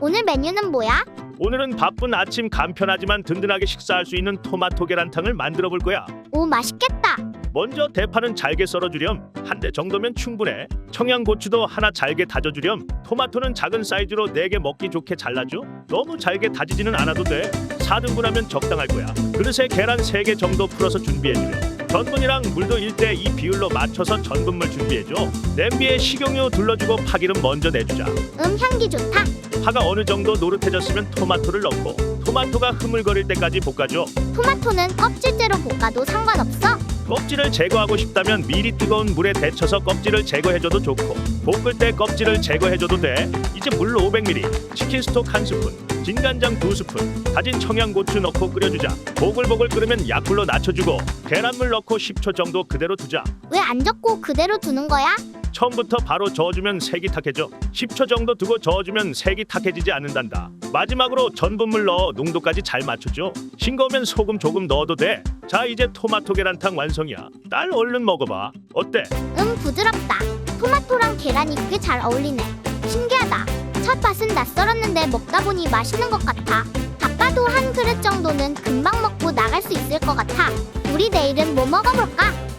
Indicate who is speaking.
Speaker 1: 오늘 메뉴는 뭐야?
Speaker 2: 오늘은 바쁜 아침 간편하지만 든든하게 식사할 수 있는 토마토 계란탕을 만들어 볼 거야.
Speaker 1: 오, 맛있겠다.
Speaker 2: 먼저 대파는 잘게 썰어주렴. 한 대 정도면 충분해. 청양고추도 하나 잘게 다져주렴. 토마토는 작은 사이즈로 4개 먹기 좋게 잘라줘. 너무 잘게 다지지는 않아도 돼. 4등분하면 적당할 거야. 그릇에 계란 3개 정도 풀어서 준비해주렴. 전분이랑 물도 1대 2 비율로 맞춰서 전분물 준비해줘. 냄비에 식용유 둘러주고 파기름 먼저 내주자.
Speaker 1: 음, 향기 좋다.
Speaker 2: 파가 어느 정도 노릇해졌으면 토마토를 넣고 토마토가 흐물거릴 때까지 볶아줘.
Speaker 1: 토마토는 껍질째로 볶아도 상관없어.
Speaker 2: 껍질을 제거하고 싶다면 미리 뜨거운 물에 데쳐서 껍질을 제거해줘도 좋고 볶을 때 껍질을 제거해줘도 돼. 이제 물 500ml, 치킨 스톡 한 스푼, 진간장 두 스푼, 다진 청양고추 넣고 끓여주자. 보글보글 끓으면 약불로 낮춰주고 계란물 넣고 10초 정도 그대로 두자.
Speaker 1: 왜 안 적고 그대로 두는 거야?
Speaker 2: 처음부터 바로 저어주면 색이 탁해져. 10초 정도 두고 저어주면 색이 탁해지지 않는단다. 마지막으로 전분물 넣어 농도까지 잘 맞춰줘. 싱거우면 소금 조금 넣어도 돼. 자 이제 토마토 계란탕 완성이야. 딸 얼른 먹어봐. 어때?
Speaker 1: 음, 부드럽다. 토마토랑 계란이 꽤 잘 어울리네. 낯설었는데 먹다 보니 맛있는 것 같아. 바빠도 한 그릇 정도는 금방 먹고 나갈 수 있을 것 같아. 우리 내일은 뭐 먹어볼까?